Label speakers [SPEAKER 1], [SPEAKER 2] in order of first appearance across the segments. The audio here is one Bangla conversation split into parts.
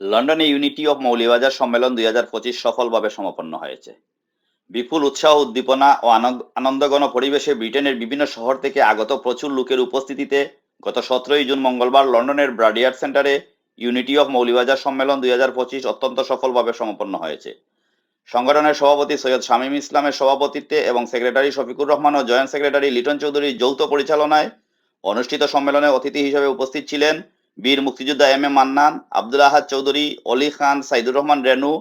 [SPEAKER 1] লন্ডনে ইউনিটি অফ মৌলিবাজার সম্মেলন দুই হাজার পঁচিশ সফলভাবে সমাপন্ন হয়েছে। বিপুল উৎসাহ, উদ্দীপনা ও আনন্দ- আনন্দঘন পরিবেশে ব্রিটেনের বিভিন্ন শহর থেকে আগত প্রচুর লোকের উপস্থিতিতে গত সতেরোই জুন মঙ্গলবার লন্ডনের ব্রাডিয়ার সেন্টারে ইউনিটি অফ মৌলিবাজার সম্মেলন দুই হাজার পঁচিশ অত্যন্ত সফলভাবে সমাপন্ন হয়েছে। সংগঠনের সভাপতি সৈয়দ শামীম ইসলামের সভাপতিত্বে এবং সেক্রেটারি শফিকুর রহমান ও জয়েন্ট সেক্রেটারি লিটন চৌধুরীর যৌথ পরিচালনায় অনুষ্ঠিত সম্মেলনে অতিথি হিসেবে উপস্থিত ছিলেন বীর মুক্তিযোদ্ধা M A Mannan, Abdul Ahad Chowdhury, Oli Khan, Saidur Rahman Renu,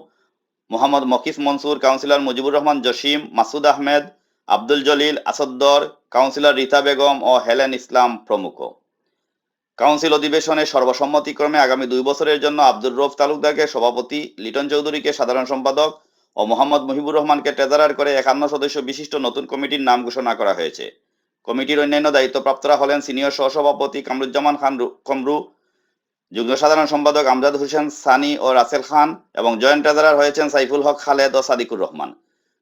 [SPEAKER 1] Mohammad Mokis Mansur, councillor Mujibur Rahman Jasim, Masud Ahmed, Abdul Jalil Asaddar, councillor Rita Begum O Helen Islam প্রমুখ। কাউন্সিল অধিবেশনে সর্বসম্মতিক্রমে আগামী দুই বছরের জন্য আব্দুর রফ তালুকদারকে সভাপতি, লিটন চৌধুরীকে সাধারণ সম্পাদক ও মোহাম্মদ মুহিবুর রহমানকে ট্রেজারার করে একান্ন সদস্য বিশিষ্ট নতুন কমিটির নাম ঘোষণা করা হয়েছে। কমিটির অন্যান্য দায়িত্বপ্রাপ্তরা হলেন সিনিয়র সহসভাপতি কামরুজ্জামান খান কমরু যুগ্ম সাধারণ সম্পাদক আমজাদ হোসেন সানি ও রাসেল খান এবং জয়েন্ট ট্রেজারার হয়েছেন সাইফুল হক খালেদ ও সাদিকুর রহমান।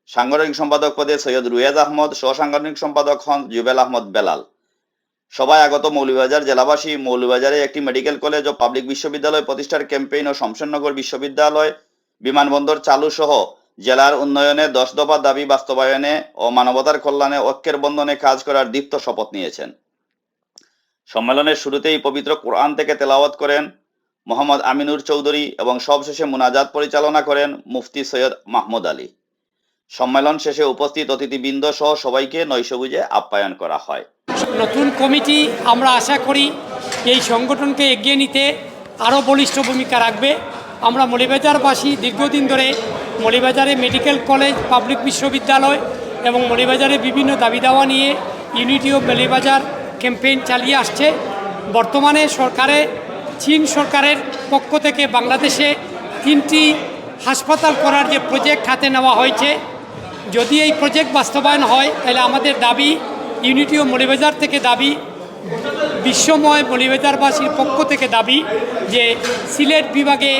[SPEAKER 1] সাংগঠনিক সম্পাদক পদে সৈয়দ রুয়েজ আহমদ সহ সাংগঠনিক সম্পাদক হন জুবেল আহমদ বেলাল। সবাই আগত মৌলভীবাজার জেলাবাসী মৌলভীবাজারে একটি মেডিকেল কলেজ ও পাবলিক বিশ্ববিদ্যালয় প্রতিষ্ঠার ক্যাম্পেইন ও শমশেরনগর বিশ্ববিদ্যালয় বিমানবন্দর চালু সহ জেলার উন্নয়নে দশ দফা দাবি বাস্তবায়নে ও মানবতার কল্যাণে ঐক্যের বন্ধনে কাজ করার দীপ্ত শপথ নিয়েছেন। সম্মেলনের শুরুতেই পবিত্র কোরআন থেকে তেলাওয়াত করেন মোহাম্মদ আমিনুর চৌধুরী এবং সবশেষে মুনাজাত পরিচালনা করেন মুফতি সৈয়দ মাহমুদ আলী। সম্মেলন শেষে উপস্থিত অতিথিবৃন্দ সহ সবাইকে নৈশভুজে আপ্যায়ন করা হয়।
[SPEAKER 2] নতুন কমিটি আমরা আশা করি এই সংগঠনকে এগিয়ে নিতে আরও বলিষ্ঠ ভূমিকা রাখবে। আমরা মলিবাজারবাসী দীর্ঘদিন ধরে মলিবাজারে মেডিকেল কলেজ, পাবলিক বিশ্ববিদ্যালয় এবং মলিবাজারে বিভিন্ন দাবি দাওয়া নিয়ে ইউনিটি অফ মলিবাজার ক্যাম্পেইন চালিয়ে আসছে। বর্তমানে সরকারে, চীন সরকারের পক্ষ থেকে বাংলাদেশে তিনটি হাসপাতাল করার যে প্রজেক্ট হাতে নেওয়া হয়েছে, যদি এই প্রজেক্ট বাস্তবায়ন হয়, তাহলে আমাদের দাবি ইউনিটি ও মলিবাজার থেকে দাবি, বিশ্বময় মলিবাজারবাসীর পক্ষ থেকে দাবি যে সিলেট বিভাগে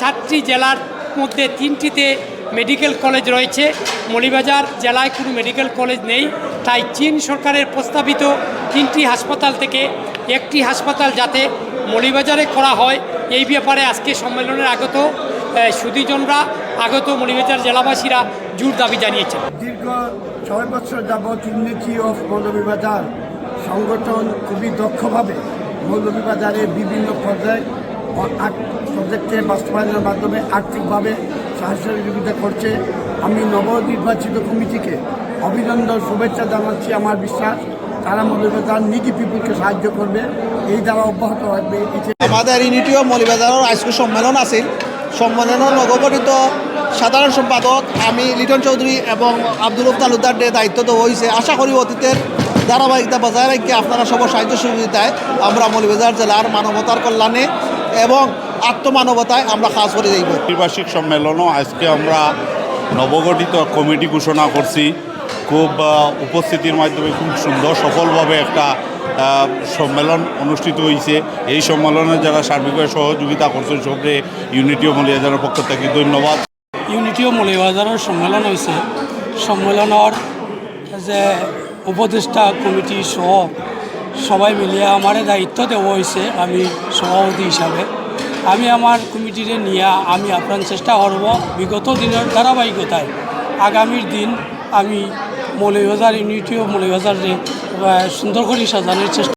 [SPEAKER 2] চারটি জেলার মধ্যে তিনটিতে মেডিকেল কলেজ রয়েছে। মলিবাজার জেলায় কোনো মেডিকেল কলেজ নেই। তাই চীন সরকারের প্রস্তাবিত তিনটি হাসপাতাল থেকে একটি হাসপাতাল যাতে মলিবাজারে করা হয়, এই ব্যাপারে আজকে সম্মেলনের আগত সুদীজনরা, আগত মলিবাজার জেলাবাসীরা জোর দাবি জানিয়েছেন।
[SPEAKER 3] দীর্ঘ ছয় বছর যাবৎ ইউনিটি অফ মৌলভীবাজার সংগঠন খুবই দক্ষভাবে মৌলভীবাজারের বিভিন্ন প্রজেক্টের বাস্তবায়নের মাধ্যমে আর্থিকভাবে সহযোগিতা করছে। আমি নবনির্বাচিত কমিটিকে অভিনন্দন, শুভেচ্ছা জানাচ্ছি আমার বিশ্বাস। তারা মৌলভীবাজার নিডি পিপুলকে সাহায্য করবে। এই দ্বারা অব্যাহত রাখবে
[SPEAKER 4] আমাদের ইউনিটি অফ মলিবাজারের আজকে সম্মেলন আছিল। সম্মেলনের নবগঠিত সাধারণ সম্পাদক আমি লিটন চৌধুরী এবং আব্দুল তালুকদার ডে দায়িত্ব তো হয়েছে আশা করি অতীতের ধারাবাহিকতা বজায় রেখে আপনারা সব সাহায্য সুবিধায় আমরা মলিবাজার জেলার মানবতার কল্যাণে এবং আত্মমানবতায় আমরা কাজ করে দেখব
[SPEAKER 5] ত্রিবার্ষিক সম্মেলনও আজকে আমরা নবগঠিত কমিটি ঘোষণা করছি। খুব উপস্থিতির মাধ্যমে খুব সুন্দর সফলভাবে একটা সম্মেলন অনুষ্ঠিত হয়েছে এই সম্মেলনে যারা সার্বিকভাবে সহযোগিতা করছেন সবরে ইউনিটি ও মলিয়াজারের পক্ষ থেকে ধন্যবাদ।
[SPEAKER 2] ইউনিটি ও মলিবাজারের সম্মেলন হয়েছে সম্মেলনের যে উপদেষ্টা কমিটি সহ সবাই মিলিয়ে আমারে দায়িত্ব দেওয়া হয়েছে আমি সভাপতি হিসাবে। আমি আমার কমিটিরে নিয়ে আমি আপ্রাণ চেষ্টা করব বিগত দিনের ধারাবাহিকতায়। আগামীর দিন আমি মৌলভীবাজার ইউনিটিও মৌলভীবাজারে সুন্দর করে সাজানোর চেষ্টা